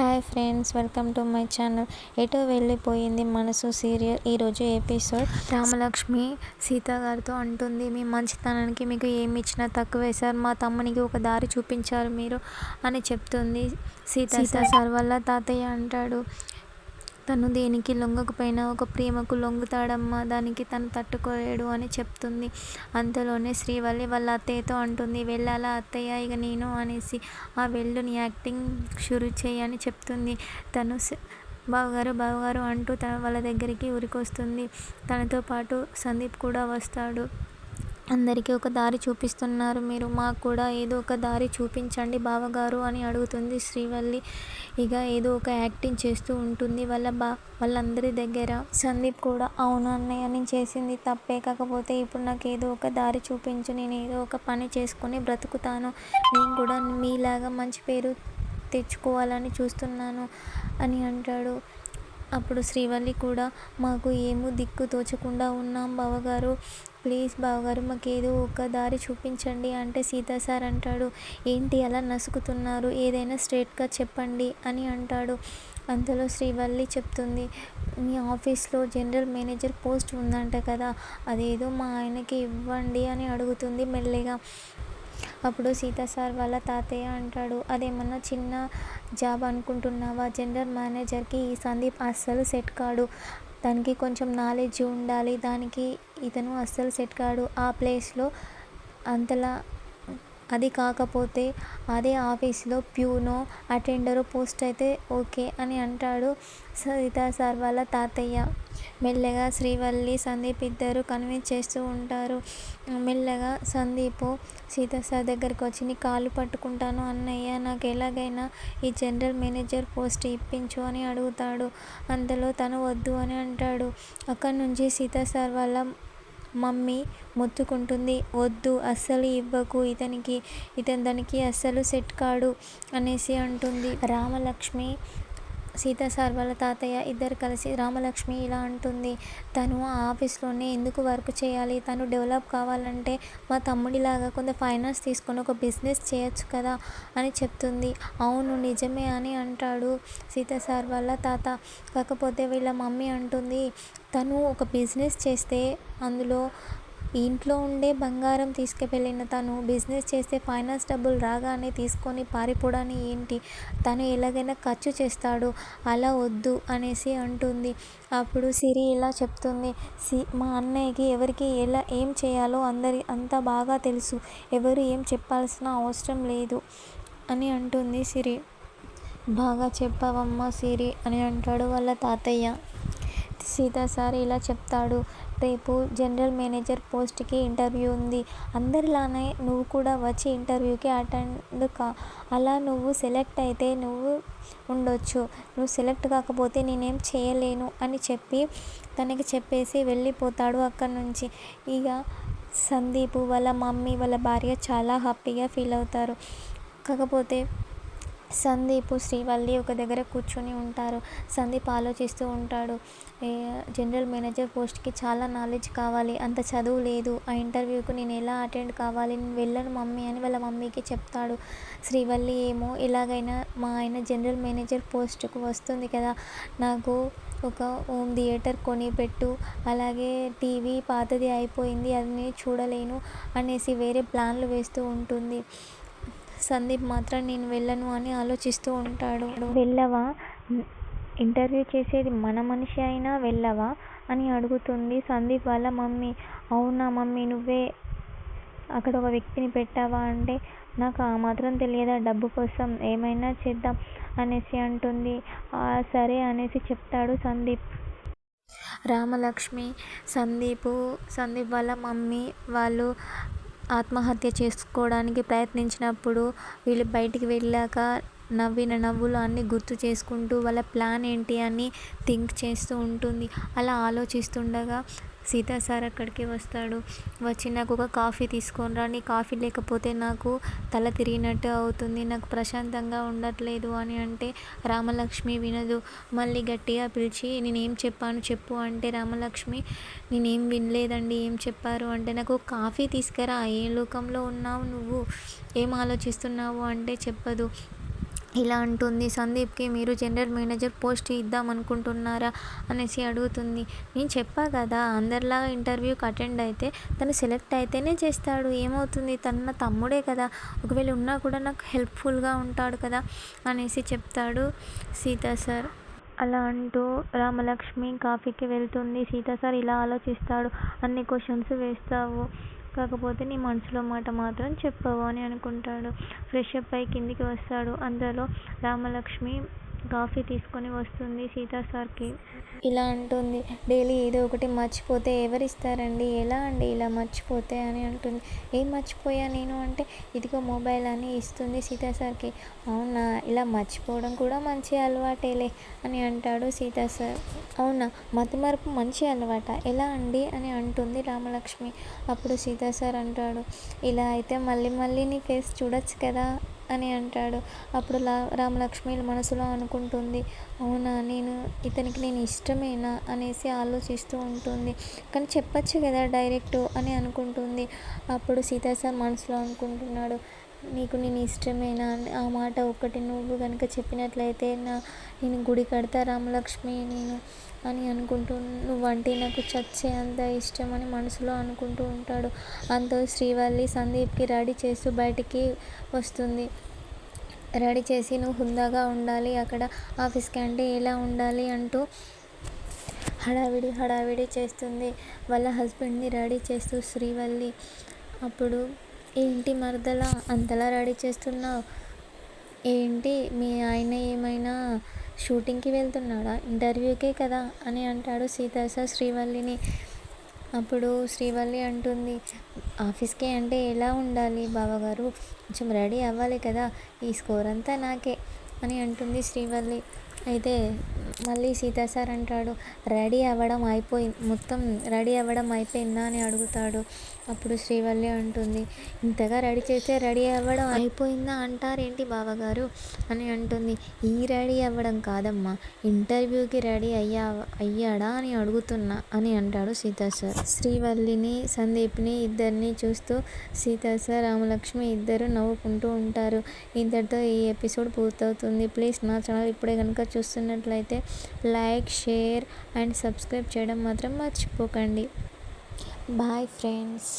Hi friends welcome to my channel. ఎటో వెళ్ళిపోయింది మనసు సీరియల్ ఈరోజు ఎపిసోడ్. రామలక్ష్మి సీత గారితో అంటుంది మీ మంచితనానికి మీకు ఏమి ఇచ్చినా తక్కువే సార్ మా తమ్మునికి ఒక దారి చూపించారు మీరు అని చెప్తుంది సీత. సీత సార్ వల్ల తాతయ్య అంటాడు తను దేనికి లొంగకపోయినా ఒక ప్రేమకు లొంగుతాడమ్మా దానికి తను తట్టుకోలేడు అని చెప్తుంది. అంతలోనే శ్రీవల్లి వాళ్ళ అత్తయ్యతో అంటుంది వెళ్ళాలా అత్తయ్య ఇక నేను అనేసి. ఆ వెళ్ళు నీ యాక్టింగ్ షురు చేయని చెప్తుంది. తను బావగారు బావగారు అంటూ తన వాళ్ళ దగ్గరికి ఉరికొస్తుంది తనతో పాటు సందీప్ కూడా వస్తాడు. అందరికీ ఒక దారి చూపిస్తున్నారు. మీరు మాకు కూడా ఏదో ఒక దారి చూపించండి బావగారు అని అడుగుతుంది శ్రీవల్లి. ఇక ఏదో ఒక యాక్టింగ్ చేస్తూ ఉంటుంది వాళ్ళ బా వాళ్ళందరి దగ్గర. సందీప్ కూడా అవును అన్నయ్య నేను చేసింది తప్పే. కాకపోతే ఇప్పుడు నాకు ఏదో ఒక దారి చూపించు. నేను ఏదో ఒక పని చేసుకొని బ్రతుకుతాను. నేను కూడా మీలాగా మంచి పేరు తెచ్చుకోవాలని చూస్తున్నాను అని అంటాడు. అప్పుడు శ్రీవల్లి కూడా మాకు ఏమో దిక్కు తోచకుండా ఉన్నాం బావగారు. ప్లీజ్ బావగారు మాకు ఏదో ఒక దారి చూపించండి అంటే సీతా సార్ అంటాడు. ఏంటి అలా నసుకుతున్నారు? ఏదైనా స్ట్రేట్గా చెప్పండి అని అంటాడు. అంతలో శ్రీవల్లి చెప్తుంది మీ ఆఫీస్లో జనరల్ మేనేజర్ పోస్ట్ ఉందంట కదా అదేదో మా ఆయనకి ఇవ్వండి అని అడుగుతుంది మెల్లిగా. అప్పుడు సీతా సార్ వాళ్ళ తాతయ్య అంటాడు అదేమన్నా చిన్న జాబ్ అనుకుంటున్నావా? జనరల్ మేనేజర్కి ఈ సందీప్ అస్సలు సెట్ కాడు. దానికి కొంచెం నాలెడ్జ్ ఉండాలి. దానికి ఇతను అస్సలు సెట్ కాడు. ఆ ప్లేస్లో అంతలా అది కాకపోతే అదే ఆఫీస్లో ప్యూనో అటెండరో పోస్ట్ అయితే ఓకే అని అంటాడు సీతా సార్ వాళ్ళ తాతయ్య. మెల్లగా శ్రీవల్లి సందీప్ ఇద్దరు కన్విన్స్ చేస్తూ ఉంటారు. మెల్లగా సందీప్ సీతా సార్ దగ్గరికి వచ్చి నీ కాళ్ళు పట్టుకుంటాను అన్నయ్య నాకు ఎలాగైనా ఈ జనరల్ మేనేజర్ పోస్ట్ ఇప్పించు అని అడుగుతాడు. అంతలో తను వద్దు అని అంటాడు. అక్కడి నుంచి సీతా సార్ వాళ్ళ మమ్మీ మొత్తుకుంటుంది. వద్దు అస్సలు ఇవ్వకు. ఇతనికి ఇతను దానికి అస్సలు సెట్ కాడు అనేసి అంటుంది. రామలక్ష్మి సీతా సార్ వాళ్ళ తాతయ్య ఇద్దరు కలిసి రామలక్ష్మి ఇలా అంటుంది. తను ఆ ఆఫీస్లోనే ఎందుకు వర్క్ చేయాలి? తను డెవలప్ కావాలంటే మా తమ్ముడిలాగా కొంత ఫైనాన్స్ తీసుకొని ఒక బిజినెస్ చేయొచ్చు కదా అని చెప్తుంది. అవును నిజమే అని అంటాడు సీతా సార్ వాళ్ళ తాత. కాకపోతే వీళ్ళ మమ్మీ అంటుంది తను ఒక బిజినెస్ చేస్తే అందులో ఇంట్లో ఉండే బంగారం తీసుకువెళ్ళిన తను బిజినెస్ చేస్తే ఫైనాన్స్ డబ్బులు రాగానే తీసుకొని పారిపోవడాన్ని ఏంటి? తను ఎలాగైనా ఖర్చు చేస్తాడు అలా వద్దు అనేసి అంటుంది. అప్పుడు సిరి ఇలా చెప్తుంది. సి మా అన్నయ్యకి ఎవరికి ఎలా ఏం చేయాలో అందరి అంతా బాగా తెలుసు. ఎవరు ఏం చెప్పాల్సిన అవసరం లేదు అని అంటుంది సిరి. బాగా చెప్పావమ్మా సిరి అని అంటాడు వాళ్ళ తాతయ్య. సీతా సార్ ఇలా చెప్తాడు. రేపు జనరల్ మేనేజర్ పోస్ట్కి ఇంటర్వ్యూ ఉంది. అందరిలానే నువ్వు కూడా వచ్చి ఇంటర్వ్యూకి అటెండ్ కా. అలా నువ్వు సెలెక్ట్ అయితే నువ్వు ఉండొచ్చు. నువ్వు సెలెక్ట్ కాకపోతే నేనేం చేయలేను అని చెప్పి తనకి చెప్పేసి వెళ్ళిపోతాడు అక్కడి నుంచి. ఇక సందీప్ వాళ్ళ మమ్మీ వాళ్ళ భార్య చాలా హ్యాపీగా ఫీల్ అవుతారు. కాకపోతే సందీప్ శ్రీవల్లి ఒక దగ్గర కూర్చొని ఉంటారు. సందీప్ ఆలోచిస్తూ ఉంటాడు జనరల్ మేనేజర్ పోస్ట్కి చాలా నాలెడ్జ్ కావాలి అంత చదువు లేదు ఆ ఇంటర్వ్యూకి నేను ఎలా అటెండ్ కావాలి నేను వెళ్ళను మమ్మీ అని వాళ్ళ మమ్మీకి చెప్తాడు. శ్రీవల్లి ఏమో ఎలాగైనా మా ఆయన జనరల్ మేనేజర్ పోస్ట్కు వస్తుంది కదా నాకు ఒక హోమ్ థియేటర్ కొనిపెట్టు అలాగే టీవీ పాతది అయిపోయింది అది నేను చూడలేను అనేసి వేరే ప్లాన్లు వేస్తూ ఉంటుంది. సందీప్ మాత్రం నేను వెళ్ళను అని ఆలోచిస్తూ ఉంటాడు. వెళ్ళవా? ఇంటర్వ్యూ చేసేది మన మనిషి అయినా వెళ్ళవా? అని అడుగుతుంది సందీప్ వాళ్ళ మమ్మీ. అవునా మమ్మీ నువ్వే అక్కడ ఒక వ్యక్తిని పెట్టావా అంటే నాకు ఆ మాత్రం తెలియదా డబ్బు కోసం ఏమైనా చేద్దాం అనేసి అంటుంది. "ఆ, సరే అనేసి చెప్తాడు సందీప్. రామలక్ష్మి సందీప్ సందీప్ వాళ్ళ మమ్మీ వాళ్ళు ఆత్మహత్య చేసుకోవడానికి ప్రయత్నించినప్పుడు వీళ్ళు బయటికి వెళ్ళాక నవ్విన నవ్వులు అన్నీ గుర్తు చేసుకుంటూ వాళ్ళ ప్లాన్ ఏంటి అని థింక్ చేస్తూ ఉంటుంది. అలా ఆలోచిస్తుండగా సీతా సార్ అక్కడికి వస్తాడు. వచ్చి నాకు ఒక కాఫీ తీసుకొని రా నీ కాఫీ లేకపోతే నాకు తల తిరిగినట్టు అవుతుంది. నాకు ప్రశాంతంగా ఉండట్లేదు అని అంటే రామలక్ష్మి వినదు. మళ్ళీ గట్టిగా పిలిచి నేనేం చెప్పాను చెప్పు అంటే రామలక్ష్మి నేనేం వినలేదండి ఏం చెప్పారు అంటే నాకు కాఫీ తీసుకురా ఏ లోకంలో ఉన్నావు నువ్వు? ఏం ఆలోచిస్తున్నావు అంటే చెప్పదు. ఇలా అంటుంది. సందీప్కి మీరు జనరల్ మేనేజర్ పోస్ట్ ఇద్దాం అనుకుంటున్నారా అనేసి అడుగుతుంది. నేను చెప్పా కదా అందరిలాగా ఇంటర్వ్యూకి అటెండ్ అయితే తను సెలెక్ట్ అయితేనే చేస్తాడు. ఏమవుతుంది? తన నా తమ్ముడే కదా. ఒకవేళ ఉన్నా కూడా నాకు హెల్ప్ఫుల్గా ఉంటాడు కదా అనేసి చెప్తాడు సీతా సార్. అలా అంటూ రామలక్ష్మి కాఫీకి వెళ్తుంది. సీతా సార్ ఇలా ఆలోచిస్తాడు. అన్ని క్వశ్చన్స్ వేస్తావు. కాకపోతే నీ మనసులో మాట మాత్రం చెప్పవు అని అనుకుంటాడు. ఫ్రెష్ అప్ అయి కిందికి వస్తాడు. అంతలో రామలక్ష్మి కాఫీ తీసుకొని వస్తుంది సీతా సార్కి. ఇలా అంటుంది. డైలీ ఏదో ఒకటి మర్చిపోతే ఎవరిస్తారండి? ఎలా అండి ఇలా మర్చిపోతే అని అంటుంది. ఏం మర్చిపోయా నేను అంటే ఇదిగో మొబైల్ అని ఇస్తుంది సీతా సార్కి. అవునా? ఇలా మర్చిపోవడం కూడా మంచి అలవాటేలే అని అంటాడు సీతా సార్. అవునా? మతిమరుపు మంచి అలవాట? ఎలా అండి? అని అంటుంది రామలక్ష్మి. అప్పుడు సీతా సార్ అంటాడు ఇలా అయితే మళ్ళీ మళ్ళీ నీ ఫేస్ చూడొచ్చు కదా? అని అంటాడు. అప్పుడు లా రామలక్ష్మి మనసులో అనుకుంటుంది అవునా నేను ఇతనికి నేను ఇష్టమేనా? అనేసి ఆలోచిస్తూ ఉంటుంది. కానీ చెప్పచ్చు కదా డైరెక్ట్ అని అనుకుంటుంది. అప్పుడు సీతా సార్ మనసులో అనుకుంటున్నాడు నీకు నేను ఇష్టమేనా? ఆ మాట ఒక్కటి నువ్వు కనుక చెప్పినట్లయితే నా నేను గుడి కడతా రామలక్ష్మి నేను అని అనుకుంటూ నువ్వంటే నాకు చచ్చే అంత ఇష్టం అని మనసులో అనుకుంటూ ఉంటాడు. అంతో శ్రీవల్లి సందీప్కి రెడీ చేస్తూ బయటికి వస్తుంది. రెడీ చేసి నువ్వు హుందాగా ఉండాలి. అక్కడ ఆఫీస్కి అంటే ఎలా ఉండాలి అంటూ హడావిడి హడావిడి చేస్తుంది. వాళ్ళ హస్బెండ్ని రెడీ చేస్తూ శ్రీవల్లి అప్పుడు ఏంటి మరదలా? అంతలా రెడీ చేస్తున్నావు? ఏంటి? మీ ఆయన ఏమైనా షూటింగ్కి వెళ్తున్నాడా? ఇంటర్వ్యూకే కదా? అని అంటాడు సీతాస శ్రీవల్లిని. అప్పుడు శ్రీవల్లి అంటుంది ఆఫీస్కి అంటే ఎలా ఉండాలి బావగారు? కొంచెం రెడీ అవ్వాలి కదా? ఈ స్కోర్ అంతా నాకే అని అంటుంది శ్రీవల్లి. అయితే మళ్ళీ సీతా సార్ అంటాడు రెడీ అవ్వడం అయిపోయి మొత్తం రెడీ అవ్వడం అయిపోయిందా? అని అడుగుతాడు. అప్పుడు శ్రీవల్లి అంటుంది ఇంతగా రెడీ చేస్తే రెడీ అవ్వడం అయిపోయిందా అంటారేంటి బావగారు? అని అంటుంది ఈ రెడీ అవ్వడం కాదమ్మా ఇంటర్వ్యూకి రెడీ అయ్యా అయ్యాడా అని అడుగుతున్నా అని అంటాడు సీతా సార్. శ్రీవల్లిని సందీప్ని ఇద్దరిని చూస్తూ సీతా సార్ రామలక్ష్మి ఇద్దరు నవ్వుకుంటూ ఉంటారు. ఇంతటితో ఈ ఎపిసోడ్ పూర్తవుతుంది. ప్లీజ్ నా ఛానల్ ఇప్పుడే కనుక చూస్తున్నట్లయితే లైక్ షేర్ అండ్ సబ్స్క్రైబ్ చేయడం మాత్రం మర్చిపోకండి. Bye friends